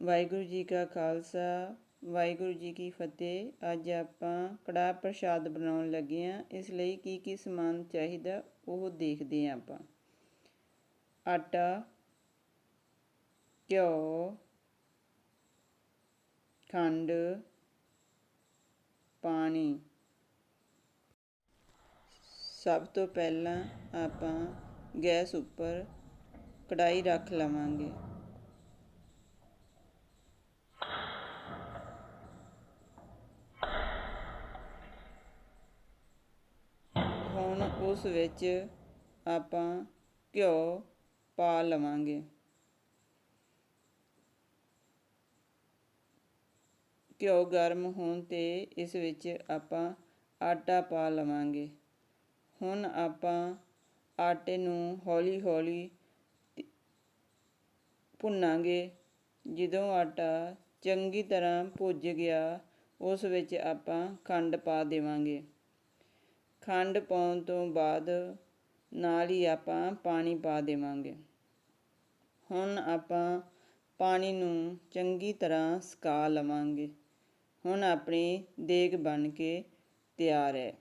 ਵਾਹਿਗੁਰੂ ਜੀ ਕਾ ਖਾਲਸਾ, ਵਾਹਿਗੁਰੂ ਜੀ ਕੀ ਫਤਿਹ। ਅੱਜ ਆਪਾਂ ਕੜਾਹ ਪ੍ਰਸ਼ਾਦ ਬਣਾਉਣ ਲੱਗੇ ਆ ਇਸ ਲਈ ਕੀ ਕੀ ਸਮਾਨ ਚਾਹੀਦਾ ਉਹ ਦੇਖਦੇ ਆ ਆਪਾਂ। ਆਟਾ, ਘਿਓ, ਖੰਡ, ਪਾਣੀ। ਸਭ ਤੋਂ ਪਹਿਲਾਂ ਆਪਾਂ ਗੈਸ ਉੱਪਰ ਕੜਾਈ ਰੱਖ ਲਵਾਂਗੇ ਹੁਣ ਉਸ ਵਿੱਚ ਆਪਾਂ ਘਿਓ ਪਾ ਲਵਾਂਗੇ। ਘਿਓ ਗਰਮ ਹੋਣ ਤੇ ਇਸ ਵਿੱਚ ਆਪਾਂ ਆਟਾ ਪਾ ਲਵਾਂਗੇ। ਹੁਣ ਆਪਾਂ ਆਟੇ ਨੂੰ ਹੌਲੀ ਹੌਲੀ ਭੁੰਨਾਂਗੇ। ਜਦੋਂ ਆਟਾ ਚੰਗੀ ਤਰ੍ਹਾਂ ਭੁੱਜ ਗਿਆ, ਉਸ ਵਿੱਚ ਆਪਾਂ ਖੰਡ ਪਾ ਦੇਵਾਂਗੇ। ਖੰਡ ਪਾਉਣ ਤੋਂ ਬਾਅਦ ਨਾਲ ਹੀ ਆਪਾਂ ਪਾਣੀ ਪਾ ਦੇਵਾਂਗੇ। ਹੁਣ ਆਪਾਂ ਪਾਣੀ ਨੂੰ ਚੰਗੀ ਤਰ੍ਹਾਂ ਸੁਕਾ ਲਵਾਂਗੇ। ਹੁਣ ਆਪਣੀ ਦੇਗ ਬਣ ਕੇ ਤਿਆਰ ਹੈ।